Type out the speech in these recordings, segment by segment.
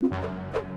you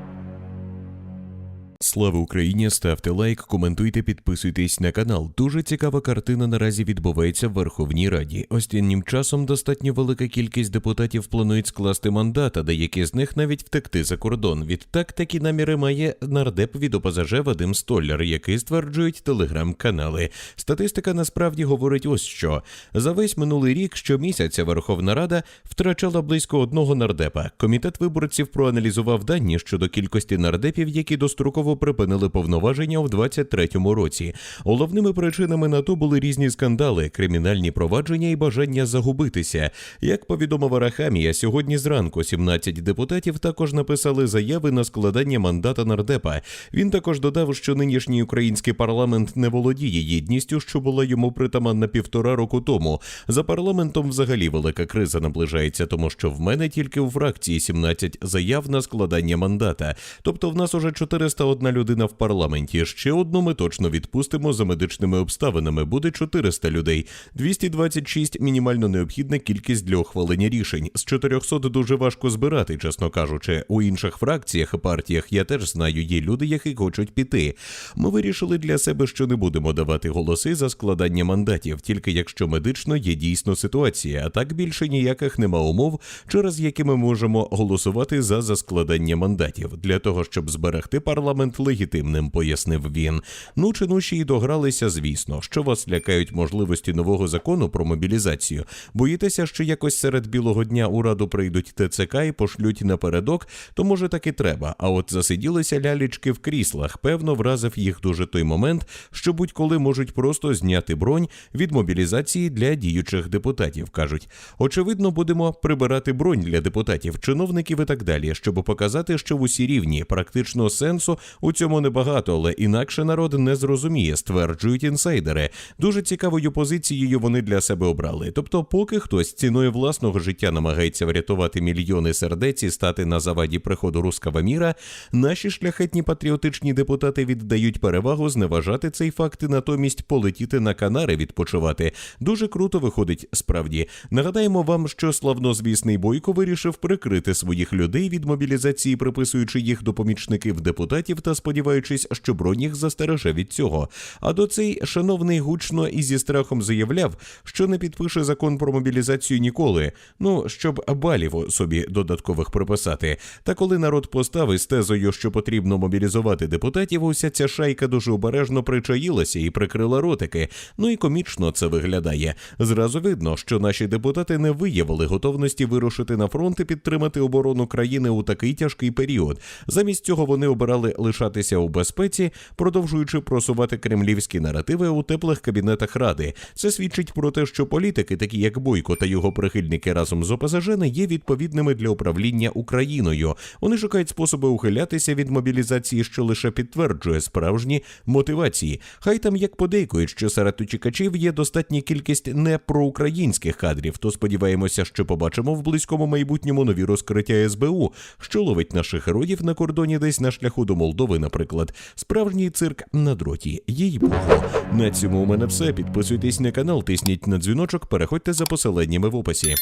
Слава Україні! Ставте лайк, коментуйте, підписуйтесь на канал. Дуже цікава картина наразі відбувається в Верховній Раді. Останнім часом достатньо велика кількість депутатів планують скласти мандат, а деякі з них навіть втекти за кордон. Відтак такі наміри має нардеп від ОПЗЖ Вадим Столяр, який стверджують телеграм-канали. Статистика насправді говорить ось що за весь минулий рік щомісяця Верховна Рада втрачала близько одного нардепа. Комітет виборців проаналізував дані щодо кількості нардепів, які достроково припинили повноваження у 23-му році. Головними причинами на то були різні скандали, кримінальні провадження і бажання загубитися. Як повідомив Арахамія, сьогодні зранку 17 депутатів також написали заяви на складання мандата нардепа. Він також додав, що нинішній український парламент не володіє єдністю, що була йому притаманна півтора року тому. За парламентом взагалі велика криза наближається, тому що в мене тільки у фракції 17 заяв на складання мандата. Тобто в нас уже 401 людина в парламенті. Ще одну ми точно відпустимо за медичними обставинами. Буде 400 людей. 226 – мінімально необхідна кількість для ухвалення рішень. З 400 дуже важко збирати, чесно кажучи. У інших фракціях і партіях я теж знаю, є люди, які хочуть піти. Ми вирішили для себе, що не будемо давати голоси за складання мандатів, тільки якщо медично є дійсно ситуація, а так більше ніяких нема умов, через які ми можемо голосувати за за складання мандатів для того, щоб зберегти парламент легітимним, пояснив він. Ну чи ну ще й догралися, звісно, що вас лякають можливості нового закону про мобілізацію. Боїтеся, що якось серед білого дня у раду прийдуть ТЦК і пошлють напередок, то може так і треба. А от засиділися лялічки в кріслах. Певно, вразив їх дуже той момент, що будь-коли можуть просто зняти бронь від мобілізації для діючих депутатів. кажуть, очевидно, будемо прибирати бронь для депутатів, чиновників і так далі, щоб показати, що в усі рівні практично сенсу у цьому небагато, але інакше народ не зрозуміє, стверджують інсайдери. Дуже цікавою позицією вони для себе обрали. Тобто, поки хтось ціною власного життя намагається врятувати мільйони сердець і стати на заваді приходу руского міра, наші шляхетні патріотичні депутати віддають перевагу зневажати цей факт і натомість полетіти на Канари відпочивати. Дуже круто виходить справді. Нагадаємо вам, що славнозвісний бойко вирішив прикрити своїх людей від мобілізації, приписуючи їх до помічників депутатів та сподіваючись, що бронь застереже від цього. А до цей шановний гучно і зі страхом заявляв, що не підпише закон про мобілізацію ніколи. Ну щоб балів собі додаткових приписати. Та коли народ поставив з тезою, що потрібно мобілізувати депутатів, уся ця шайка дуже обережно причаїлася і прикрила ротики. Ну і комічно це виглядає. Зразу видно, що наші депутати не виявили готовності вирушити на фронт і підтримати оборону країни у такий тяжкий період. Замість цього вони обирали лишатися у безпеці, продовжуючи просувати кремлівські наративи у теплих кабінетах ради. Це свідчить про те, що політики, такі як Бойко та його прихильники разом з ОПЗЖ, не є відповідними для управління Україною. Вони шукають способи ухилятися від мобілізації, що лише підтверджує справжні мотивації. Хай там як подейкують, що серед утікачів є достатня кількість непроукраїнських кадрів. То сподіваємося, що побачимо в близькому майбутньому нові розкриття СБУ, що ловить наших героїв на кордоні десь на шляху до Молдови, наприклад. Справжній цирк на дроті. Їй богу. На цьому у мене все. Підписуйтесь на канал, тисніть на дзвіночок, переходьте за посиланнями в описі.